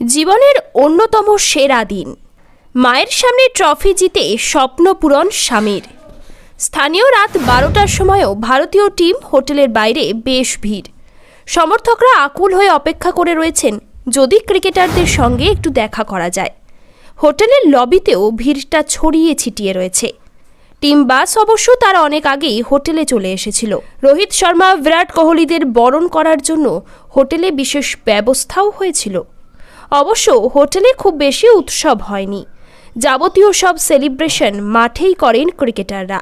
জীবনের অন্যতম সেরা দিন। মায়ের সামনে ট্রফি জিতে স্বপ্ন পূরণ স্বামীর। স্থানীয় রাত বারোটার সময়ও ভারতীয় টিম হোটেলের বাইরে বেশ ভিড়। সমর্থকরা আকুল হয়ে অপেক্ষা করে রয়েছেন, যদি ক্রিকেটারদের সঙ্গে একটু দেখা করা যায়। হোটেলের লবিতেও ভিড়টা ছড়িয়ে ছিটিয়ে রয়েছে। টিম বাস অবশ্য তার অনেক আগেই হোটেলে চলে এসেছিল। রোহিত শর্মা, বিরাট কোহলিদের বরণ করার জন্য হোটেলে বিশেষ ব্যবস্থাও হয়েছিল। অবশ্য হোটেলে খুব বেশি উৎসব হয়নি। যাবতীয় সব সেলিব্রেশন মাঠেই করেন ক্রিকেটাররা।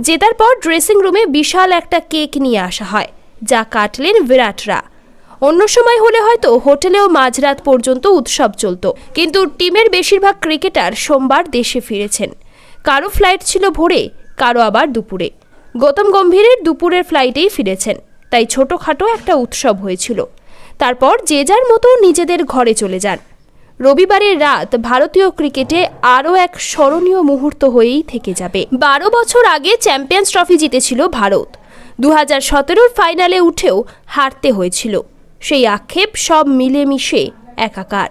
জেতার পর ড্রেসিং রুমে বিশাল একটা কেক নিয়ে আসা হয়, যা কাটলেন বিরাটরা। অন্য সময় হলে হয়তো হোটেলেও মাঝরাত পর্যন্ত উৎসব চলতো, কিন্তু টিমের বেশিরভাগ ক্রিকেটার সোমবার দেশে ফিরেছেন। কারও ফ্লাইট ছিল ভোরে কারও আবার দুপুরে। গৌতম গম্ভীরের দুপুরের ফ্লাইটেই ফিরেছেন, তাই ছোটোখাটো একটা উৎসব হয়েছিল। তারপর যে যার মতো নিজেদের ঘরে চলে যান। রবিবারের রাত ভারতীয় ক্রিকেটে আরও এক স্মরণীয় মুহূর্ত হয়েই থেকে যাবে। বারো বছর আগে চ্যাম্পিয়ন্স ট্রফি জিতেছিল ভারত। দু হাজার সতেরোর ফাইনালে উঠেও হারতে হয়েছিল। সেই আক্ষেপ সব মিলেমিশে একাকার।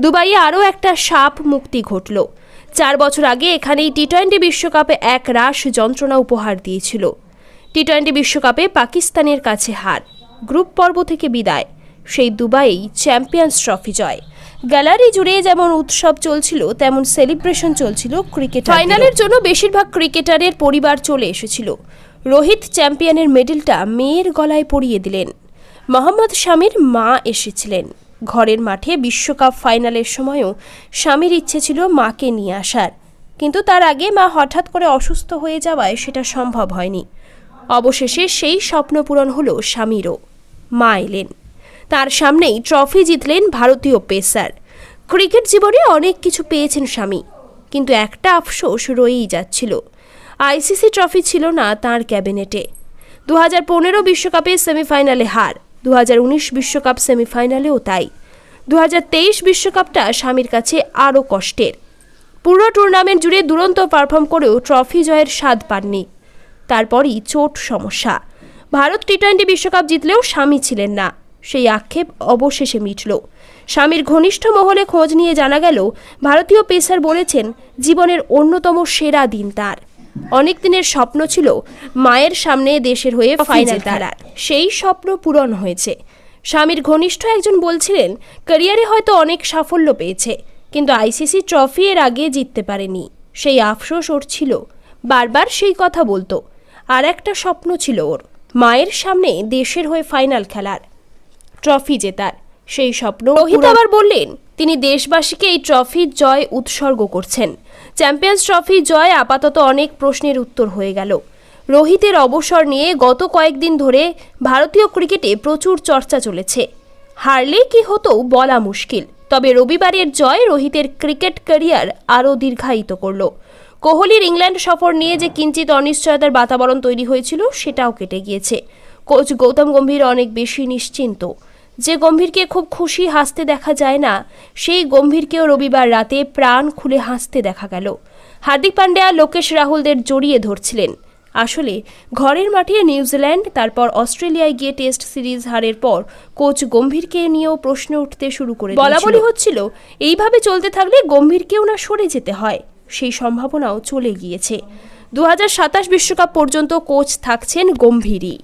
দুবাইয়ে আরও একটা সাপ মুক্তি ঘটল। চার বছর আগে এখানেই টি টোয়েন্টি বিশ্বকাপে এক রাশ যন্ত্রণা উপহার দিয়েছিল। টি টোয়েন্টি বিশ্বকাপে পাকিস্তানের কাছে হার। গ্রুপ পর্ব থেকে বিদায়। সেই দুবাইয়েই চ্যাম্পিয়ন্স ট্রফি জয়। গ্যালারি জুড়ে যেমন উৎসব চলছিল, তেমন সেলিব্রেশন চলছিল ক্রিকেট ফাইনালের জন্য বেশিরভাগ ক্রিকেটারের পরিবার চলে এসেছিল। রোহিত চ্যাম্পিয়নের মেডেলটা মেয়ের গলায় পরিয়ে দিলেন। মোহাম্মদ শামির মা এসেছিলেন। ঘরের মাঠে বিশ্বকাপ ফাইনালের সময়ও স্বামীর ইচ্ছে ছিল মাকে নিয়ে আসার। কিন্তু তার আগে মা হঠাৎ করে অসুস্থ হয়ে যাওয়ায় সেটা সম্ভব হয়নি। অবশেষে সেই স্বপ্ন পূরণ হলো স্বামীরও মা এলেন। তার সামনেই ট্রফি জিতলেন ভারতীয় পেসার। ক্রিকেট জীবনে অনেক কিছু পেয়েছেন স্বামী, কিন্তু একটা আফসোস রয়েই যাচ্ছিল। আইসিসি ট্রফি ছিল না তার ক্যাবিনেটে। দু হাজার পনেরো বিশ্বকাপে সেমিফাইনালে হার দু হাজার উনিশ বিশ্বকাপ সেমিফাইনালেও তাই। দু হাজার তেইশ বিশ্বকাপটা স্বামীর কাছে আরও কষ্টের। পুরো টুর্নামেন্ট জুড়ে দুরন্ত পারফর্ম করেও ট্রফি জয়ের স্বাদ পাননি। তারপরই চোট সমস্যা। ভারত টি টোয়েন্টি বিশ্বকাপ জিতলেও স্বামী ছিলেন না। সেই আক্ষেপ অবশেষে মিটল। স্বামীর ঘনিষ্ঠ মহলে খোঁজ নিয়ে জানা গেল ভারতীয় পেসার বলেছেন জীবনের অন্যতম সেরা দিন তার। অনেক দিনের স্বপ্ন ছিল মায়ের সামনে দেশের হয়ে ফাইনাল খেলার। সেই স্বপ্ন পূরণ হয়েছে। স্বামীর ঘনিষ্ঠ একজন বলছিলেন ক্যারিয়ারে হয়তো অনেক সাফল্য পেয়েছে কিন্তু আইসিসি ট্রফি এর আগে জিততে পারেনি। সেই আফসোস ওর ছিল। বারবার সেই কথা বলতো। আর একটা স্বপ্ন ছিল ওর মায়ের সামনে দেশের হয়ে ফাইনাল খেলার। ট্রফি জেতার। সেই স্বপ্ন রোহিত আবার বললেন তিনি দেশবাসীকে এই ট্রফি জয় উৎসর্গ করছেন। চ্যাম্পিয়ন্স ট্রফি জয় আপাতত অনেক প্রশ্নের উত্তর হয়ে গেল। রোহিতের অবসর নিয়ে গত কয়েকদিন ধরে ভারতীয় ক্রিকেটে প্রচুর চর্চা চলেছে। হারলে কি হতো বলা মুশকিল তবে রবিবারের জয় রোহিতের ক্রিকেট ক্যারিয়ার আরও দীর্ঘায়িত করল। কোহলির ইংল্যান্ড সফর নিয়ে যে কিঞ্চিত অনিশ্চয়তার বাতাবরণ তৈরি হয়েছিল সেটাও কেটে গিয়েছে। কোচ গৌতম গম্ভীর অনেক বেশি নিশ্চিন্ত। যে গম্ভীরকে খুব খুশি হাসতে দেখা যায় না, সেই গম্ভীরকেও রবিবার রাতে প্রাণ খুলে হাসতে দেখা গেল। হার্দিক পান্ডিয়া, লোকেশ রাহুলদের জড়িয়ে ধরছিলেন। আসলে ঘরের মাঠে নিউজিল্যান্ড, তারপর অস্ট্রেলিয়ায় গিয়ে টেস্ট সিরিজ হারের পর কোচ গম্ভীরকে নিয়েও প্রশ্ন উঠতে শুরু করে বলা বলি হচ্ছিল, এইভাবে চলতে থাকলে গম্ভীরকেও না সরে যেতে হয়। সেই সম্ভাবনাও চলে গিয়েছে। দু বিশ্বকাপ পর্যন্ত কোচ থাকছেন গম্ভীরই।